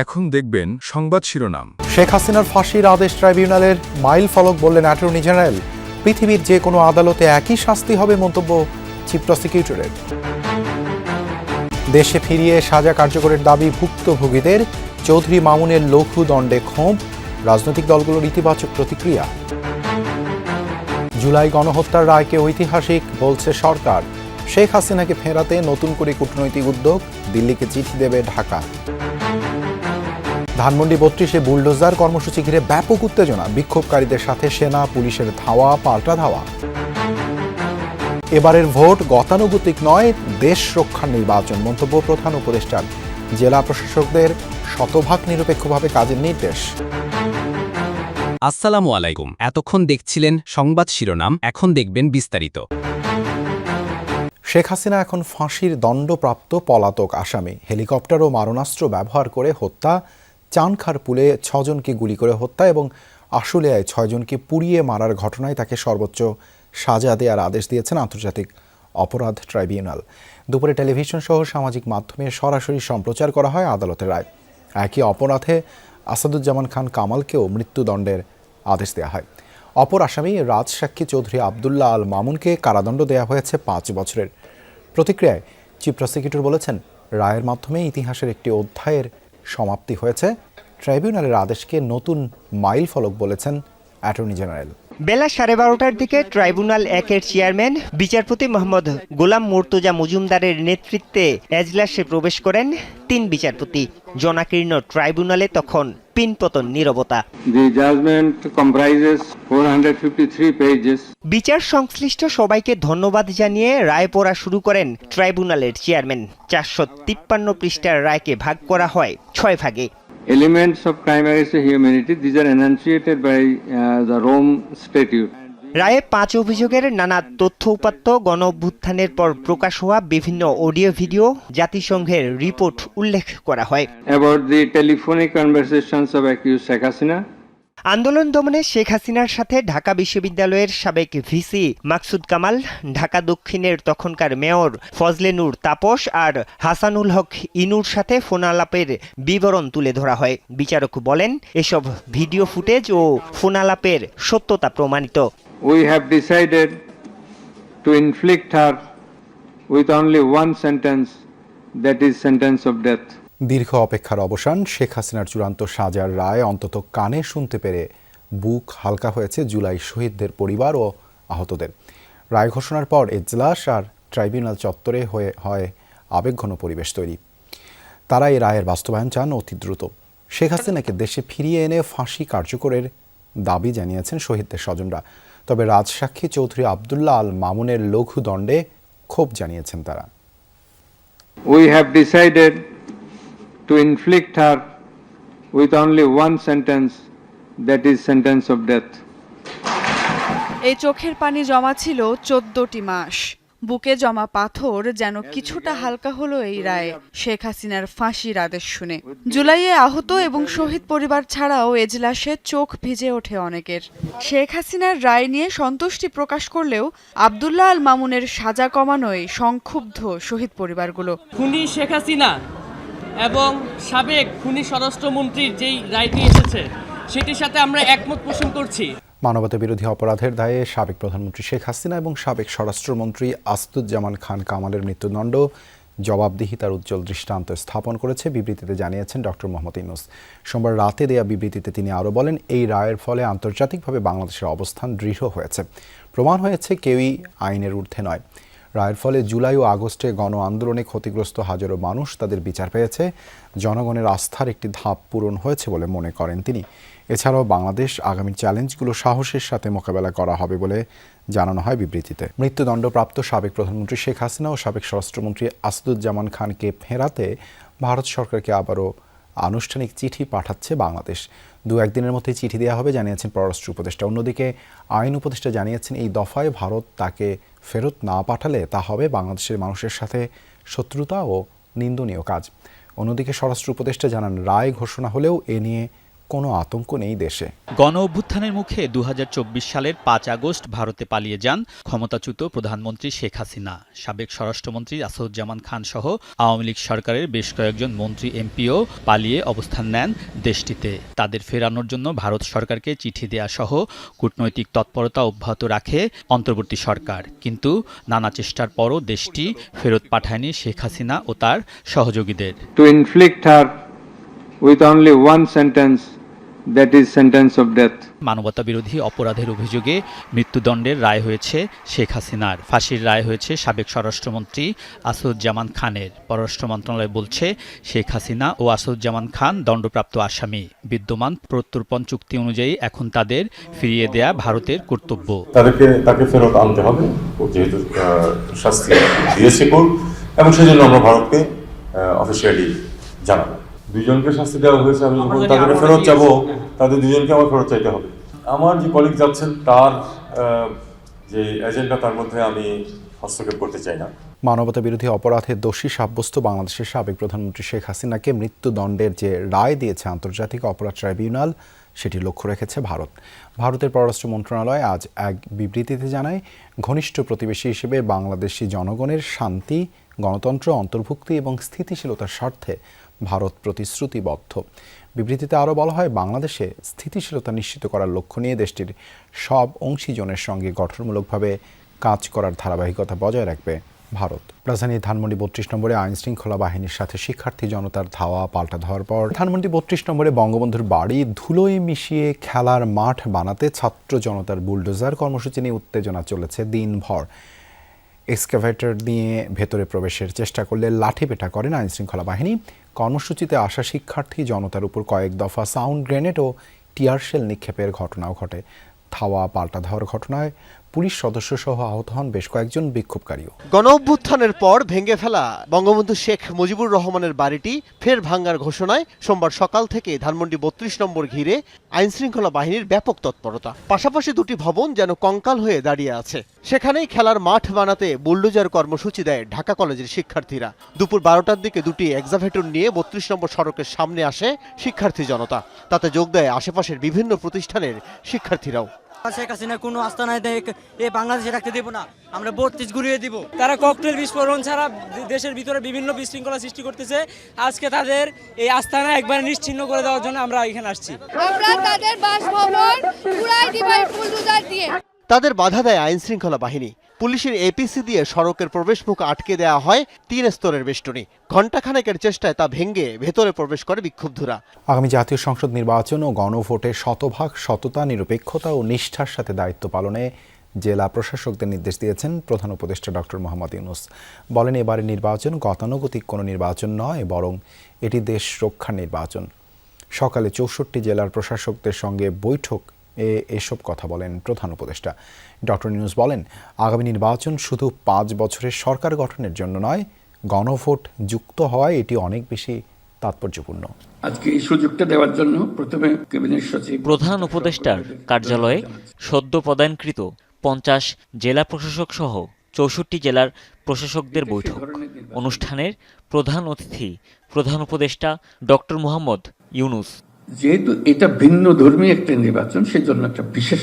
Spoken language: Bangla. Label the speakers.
Speaker 1: এখন দেখবেন সংবাদ শিরোনাম।
Speaker 2: শেখ হাসিনার ফাঁসির আদেশ ট্রাইব্যুনালের মাইল ফলক বললেন অ্যাটর্নি জেনারেল। পৃথিবীর যে কোনো আদালতে একই শাস্তি হবে মন্তব্য চিফ প্রসিকিউটরের। দেশে ফিরিয়ে সাজা কার্যকরের দাবি ভুক্তভোগীদের। চৌধুরী মামুনের লঘু দণ্ডে ক্ষোভ, রাজনৈতিক দলগুলোর ইতিবাচক প্রতিক্রিয়া। জুলাই গণহত্যার রায়কে ঐতিহাসিক বলছে সরকার। শেখ হাসিনাকে ফেরাতে নতুন করে কূটনৈতিক উদ্যোগ, দিল্লিকে চিঠি দেবে ঢাকা। ধানমন্ডি বত্রিশে বুলডোজার কর্মসূচি ঘিরে ব্যাপক উত্তেজনা। বিক্ষোভকারীদের সাথে সেনা পুলিশের ধাওয়া পাল্টা ধাওয়া। এবারের ভোট গতানুগতিক নয় দেশ রক্ষার নির্বাচন মন্তব্য প্রধান উপদেষ্টার। জেলা প্রশাসকদের শতভাগ নিরপেক্ষভাবে কাজের নির্দেশ।
Speaker 3: আসসালামু আলাইকুম। এতক্ষণ দেখছিলেন সংবাদ শিরোনাম এখন দেখবেন বিস্তারিত।
Speaker 2: শেখ হাসিনা এখন ফাঁসির দণ্ডপ্রাপ্ত পলাতক আসামি। হেলিকপ্টার ও মারণাস্ত্র ব্যবহার করে হত্যা চানখার পুলে ছজনকে গুলি করে হত্যা এবং আশুলিয়ায় ছয়জনকে পুড়িয়ে মারার ঘটনায় তাকে সর্বোচ্চ সাজা দেওয়ার আদেশ দিয়েছেন আন্তর্জাতিক অপরাধ ট্রাইব্যুনাল। দুপুরে টেলিভিশন সহ সামাজিক মাধ্যমে সরাসরি সম্প্রচার করা হয় আদালতের রায়। একই অপরাধে আসাদুজ্জামান খান কামালকেও মৃত্যুদণ্ডের আদেশ দেওয়া হয়। অপর আসামি রাজসাক্ষী চৌধুরী আবদুল্লাহ আল মামুনকে কারাদণ্ড দেওয়া হয়েছে পাঁচ বছরের। প্রতিক্রিয়ায় চিফ প্রসিকিউটর বলেছেন, রায়ের মাধ্যমে ইতিহাসের একটি অধ্যায়ের সমাপ্তি হয়েছে। ট্রাইব্যুনালের আদেশকে নতুন মাইল ফলক বলেছেন অ্যাটর্নি জেনারেল।
Speaker 4: বেলা সাড়ে বারোটার দিকে ট্রাইব্যুনাল একের চেয়ারম্যান বিচারপতি মোহাম্মদ গোলাম মুর্তজা মজুমদারের নেতৃত্বে এজলাসে প্রবেশ করেন তিন বিচারপতি। জনাকীর্ণ ট্রাইব্যুনালে তখন পিনপতন নীরবতা।
Speaker 5: The judgment comprises 453 pages.
Speaker 4: বিচার সংশ্লিষ্ট সবাইকে ধন্যবাদ জানিয়ে রায় পড়া শুরু করেন ট্রাইব্যুনালের চেয়ারম্যান। চারশো তিপ্পান্ন পৃষ্ঠার রায়কে ভাগ করা হয় ছয় ভাগে।
Speaker 5: Elements of crime against humanity these are enunciated by the Rome statute
Speaker 4: রায়ে পাঁচ অভিযোগের নানা তথ্য উপাত্ত গণভ্যুত্থানের পর প্রকাশ হওয়া বিভিন্ন অডিও ভিডিও জাতিসংঘের রিপোর্ট উল্লেখ করা হয়।
Speaker 5: About the telephonic conversations of accused Sheikh Hasina
Speaker 4: আন্দোলন দমনে শেখ হাসিনার সাথে ঢাকা বিশ্ববিদ্যালয়ের সাবেক ভিসি মাকসুদ কামাল ঢাকা দক্ষিণের তখনকার মেয়র ফজলে নূর তাপস আর হাসানুল হক ইনুর সাথে ফোনালাপের বিবরণ তুলে ধরা হয় বিচারক বলেন এসব ভিডিও ফুটেজ ও ফোনালাপের সত্যতা প্রমাণিত
Speaker 5: we have decided to inflict her with only one sentence, that is sentence of death.
Speaker 2: দীর্ঘ অপেক্ষার অবসান, শেখ হাসিনার চূড়ান্ত সাজার রায় অন্তত কানে শুনতে পেরে বুক হালকা হয়েছে জুলাই শহীদদের পরিবার ও আহতদের। রায় ঘোষণার পর এজলাস আর ট্রাইব্যুনাল চত্বরে হয়ে, হয় আবেগঘন পরিবেশ তৈরি। তারা এই রায়ের বাস্তবায়ন চান অতি দ্রুত। শেখ হাসিনাকে দেশে ফিরিয়ে এনে ফাঁসি কার্যকরের দাবি জানিয়েছেন শহীদদের স্বজনরা। তবে রাজসাক্ষী চৌধুরী আবদুল্লাহ আল মামুনের লঘু দণ্ডে ক্ষোভ জানিয়েছেন তারা।
Speaker 5: We have decided to inflict her with only one sentence, that is sentence of death.
Speaker 6: এই চোখের পানি জমা ছিল চোদ্দটি মাস। বুকে জমা পাথর যেন কিছুটা হালকা হলো এই রায়ে শেখ হাসিনার ফাঁসির আদেশ শুনে। জুলাইয়ে আহত এবং শহীদ পরিবার ছাড়াও এজলাসে চোখ ভিজে ওঠে অনেকের। শেখ হাসিনার রায় নিয়ে সন্তুষ্টি প্রকাশ করলেও আবদুল্লাহ আল মামুনের সাজা কমানোয় সংক্ষুব্ধ শহীদ পরিবারগুলো।
Speaker 7: খুনি শেখ হাসিনা এবং সাবেক খুনি স্বরাষ্ট্রমন্ত্রীর যেই রায়টি এসেছে, সেটির সাথে আমরা একমত পোষণ করছি।
Speaker 2: মানবতা বিরোধী অপরাধের দায়ে সাবেক প্রধানমন্ত্রী শেখ হাসিনা এবং সাবেক স্বরাষ্ট্রমন্ত্রী আস্তুজ্জামান খান কামালের মৃত্যুদণ্ড, জবাবদিহিতার উজ্জ্বল দৃষ্টান্ত স্থাপন করেছে বিবৃতিতে জানিয়েছেন ডক্টর মোহাম্মদ ইউনুস। সোমবার রাতে দেয়া বিবৃতিতে তিনি আরও বলেন, এই রায়ের ফলে আন্তর্জাতিকভাবে বাংলাদেশের অবস্থান দৃঢ় হয়েছে। প্রমাণ হয়েছে কেউই আইনের ঊর্ধ্বে নয়। রায়ের ফলে জুলাই ও আগস্টে গণ আন্দোলনে ক্ষতিগ্রস্ত হাজারো মানুষ তাদের বিচার পেয়েছে। জনগণের আস্থার একটি ধাপ পূরণ হয়েছে বলে মনে করেন তিনি। এছাড়াও বাংলাদেশ আগামী চ্যালেঞ্জগুলো সাহসের সাথে মোকাবেলা করা হবে বলে জানানো হয় বিবৃতিতে। মৃত্যুদণ্ডপ্রাপ্ত সাবেক প্রধানমন্ত্রী শেখ হাসিনা ও সাবেক স্বরাষ্ট্রমন্ত্রী আসাদুজ্জামান খানকে ফেরাতে ভারত সরকারকে আবারও আনুষ্ঠানিক চিঠি পাঠাচ্ছে বাংলাদেশ। দু একদিনের মধ্যে চিঠি দেওয়া হবে, জানিয়েছেন পররাষ্ট্র উপদেষ্টা। অন্যদিকে আইন উপদেষ্টা জানিয়েছেন, এই দফায় ভারত তাকে ফেরত না পাঠালে তা হবে বাংলাদেশের মানুষের সাথে শত্রুতা ও নিন্দনীয় কাজ। অন্যদিকে স্বরাষ্ট্র উপদেষ্টা জানান, রায় ঘোষণা হলেও এ নিয়ে কোনো আতঙ্ক নেই দেশে।
Speaker 8: গণ অভ্যুত্থানের মুখে দু হাজার চব্বিশ সালের পাঁচ আগস্ট ভারতে পালিয়ে যান ক্ষমতাচ্যুত প্রধানমন্ত্রী শেখ হাসিনা সাবেক স্বরাষ্ট্রমন্ত্রী আসাদুজ্জামান খান সহ আওয়ামী লীগ সরকারের বেশ কয়েকজন মন্ত্রী এমপিও পালিয়ে অবস্থান নেন দেশটিতে। তাদের ফেরানোর জন্য ভারত সরকারকে চিঠি দেয়া সহ কূটনৈতিক তৎপরতা অব্যাহত রাখে অন্তর্বর্তী সরকার। কিন্তু নানা চেষ্টার পরও দেশটি ফেরত পাঠায়নি শেখ হাসিনা ও তার সহযোগীদের।
Speaker 5: To inflict her with only one sentence, that is sentence of death.
Speaker 8: মানবতা বিরোধী অপরাধের অভিযোগে মৃত্যুদণ্ডের রায় হয়েছে শেখ হাসিনার। ফাঁসির রায় হয়েছে সাবেক স্বরাষ্ট্রমন্ত্রী আসাদুজ্জামান খানের। পররাষ্ট্র মন্ত্রণালয় বলছে শেখ হাসিনা ও আসাদুজ্জামান খান দণ্ডপ্রাপ্ত আসামি। বিদ্যমান প্রত্যর্পণ চুক্তি অনুযায়ী এখন তাদের ফিরিয়ে দেয়া ভারতের কর্তব্য।
Speaker 9: তাদেরকে তাকে ফেরত আনতে হবে। যেহেতু শাস্তি দিয়েছে এবং সেজন্য আমরা ভারতকে অফিসিয়ালি জানাব। দুইজনকে শাস্তি দেওয়া হয়েছে আমি যখন তাদেরকে ফেরত যাব তাদের দুজনকে আমার ফেরত চাইতে হবে। আমার যে কলিগ যাচ্ছেন তার যে এজেন্ডা তার মধ্যে আমি হস্তক্ষেপ করতে চাই না।
Speaker 2: মানবতা বিরোধী অপরাধের দোষী সাব্যস্ত বাংলাদেশের সাবেক প্রধানমন্ত্রী শেখ হাসিনাকে মৃত্যুদণ্ডের যে রায় দিয়েছে আন্তর্জাতিক অপরাধ ট্রাইব্যুনাল সেটি লক্ষ্য রেখেছে ভারত। ভারতের পররাষ্ট্র মন্ত্রণালয় আজ এক বিবৃতিতে জানায় ঘনিষ্ঠ প্রতিবেশী হিসেবে বাংলাদেশি জনগণের শান্তি গণতন্ত্র অন্তর্ভুক্তি এবং স্থিতিশীলতার স্বার্থে ভারত প্রতিশ্রুতিবদ্ধ। বিবৃতিতে আরও বলা হয়, বাংলাদেশে স্থিতিশীলতা নিশ্চিত করার লক্ষ্য নিয়ে দেশটির সব অংশীজনের সঙ্গে গঠনমূলকভাবে কাজ করার ধারাবাহিকতা বজায় রাখবে ভারত। রাজধানী ধানমন্ডি বত্রিশ নম্বরে আইন শৃঙ্খলা বাহিনীর সাথে শিক্ষার্থী জনতার ধাওয়া পাল্টা ধাওয়ার পর ধানমন্ডি বত্রিশ নম্বরে বঙ্গবন্ধুর বাড়ি ধুলোয় মিশিয়ে খেলার মাঠ বানাতে ছাত্র জনতার বুলডোজার কর্মসূচি নিয়ে উত্তেজনা চলেছে দিনভর। এক্সকাভেটর নিয়ে ভেতরে প্রবেশের চেষ্টা করলে লাঠিপেটা করেন আইন শৃঙ্খলা বাহিনী। কর্মসূচিতে আসা শিক্ষার্থী জনতার উপর কয়েক দফা সাউন্ড গ্রেনেড ও টিয়ারশেল নিক্ষেপের ঘটনাও ঘটে। থাওয়া পাল্টা ধাওয়ার ঘটনায় পুলিশ সদস্য সহ আহত হন বেশ কয়েকজন বিক্ষোভকারীও।
Speaker 10: গণ অভ্যুত্থানের পর ভেঙে ফেলা বঙ্গবন্ধু শেখ মুজিবুর রহমানের বাড়িটি ফের ভাঙ্গার ঘোষণায় সোমবার সকাল থেকে ধানমন্ডি বত্রিশ নম্বর ঘিরে আইনশৃঙ্খলা বাহিনীর ব্যাপক তৎপরতা। পাশাপাশি দুটি ভবন যেন কঙ্কাল হয়ে দাঁড়িয়ে আছে। সেখানেই খেলার মাঠ বানাতে বুল্ডোজার কর্মসূচি দেয় ঢাকা কলেজের শিক্ষার্থীরা। দুপুর বারোটার দিকে দুটি এক্সাভেটর নিয়ে বত্রিশ নম্বর সড়কের সামনে আসে শিক্ষার্থী জনতা। তাতে যোগ দেয় আশেপাশের বিভিন্ন প্রতিষ্ঠানের শিক্ষার্থীরাও।
Speaker 11: শেখ হাসিনা কোনো আস্থা নাই এ বাংলাদেশে রাখতে দেবো না। আমরা বত্রিশ ঘুরিয়ে দিব। তারা ককটেল বিস্ফোরণ ছাড়া দেশের ভিতরে বিভিন্ন বিশৃঙ্খলা সৃষ্টি করতেছে। আজকে তাদের এই আস্থানা একবারে নিশ্চিহ্ন করে দেওয়ার জন্য আমরা এখানে আসছি।
Speaker 12: আমরা তাদের বাসভবন পুরাই দিবাই দিয়ে।
Speaker 10: তাদের বাধা দেয় আইন শৃঙ্খলা বাহিনী। পুলিশের এপিসি দিয়ে সড়কের প্রবেশমুখ আটকে দেওয়া হয় তিন স্তরের বেষ্টনী। ঘণ্টাখানেকের চেষ্টায় তা ভেঙে ভেতরে প্রবেশ করে বিক্ষুব্ধরা।
Speaker 2: আগামী জাতীয় সংসদ নির্বাচন ও গণভোটে শতভাগ সততা, নিরপেক্ষতা ও নিষ্ঠার সাথে দায়িত্ব পালনে জেলা প্রশাসকদের নির্দেশ দিয়েছেন প্রধান উপদেষ্টা ডক্টর মোহাম্মদ ইউনুস। বলেন, এবারের নির্বাচন গতানুগতিক কোনো নির্বাচন নয়, বরং এটি দেশ রক্ষার নির্বাচন। সকালে চৌষট্টি জেলার প্রশাসকদের সঙ্গে বৈঠক এসব কথা বলেন প্রধান উপদেষ্টা। ডক্টর নিউজ বলেন আগামী নির্বাচন শুধু পাঁচ বছরের সরকার গঠনের জন্য নয় গণভোট যুক্ত হওয়ায় এটি অনেক বেশি তাৎপর্যপূর্ণ।
Speaker 13: আজকে এই সুযোগটা দেওয়ার জন্য প্রথমে ক্যাবিনেট সচিব
Speaker 11: প্রধান উপদেষ্টার কার্যালয়ে সদ্য প্রদানকৃত পঞ্চাশ জেলা প্রশাসক সহ চৌষট্টি জেলার প্রশাসকদের বৈঠক। অনুষ্ঠানের প্রধান অতিথি প্রধান উপদেষ্টা ডক্টর মোহাম্মদ ইউনুস।
Speaker 13: যেহেতু এটা ভিন্ন ধর্মী একটা নির্বাচন সেজন্য একটা বিশেষ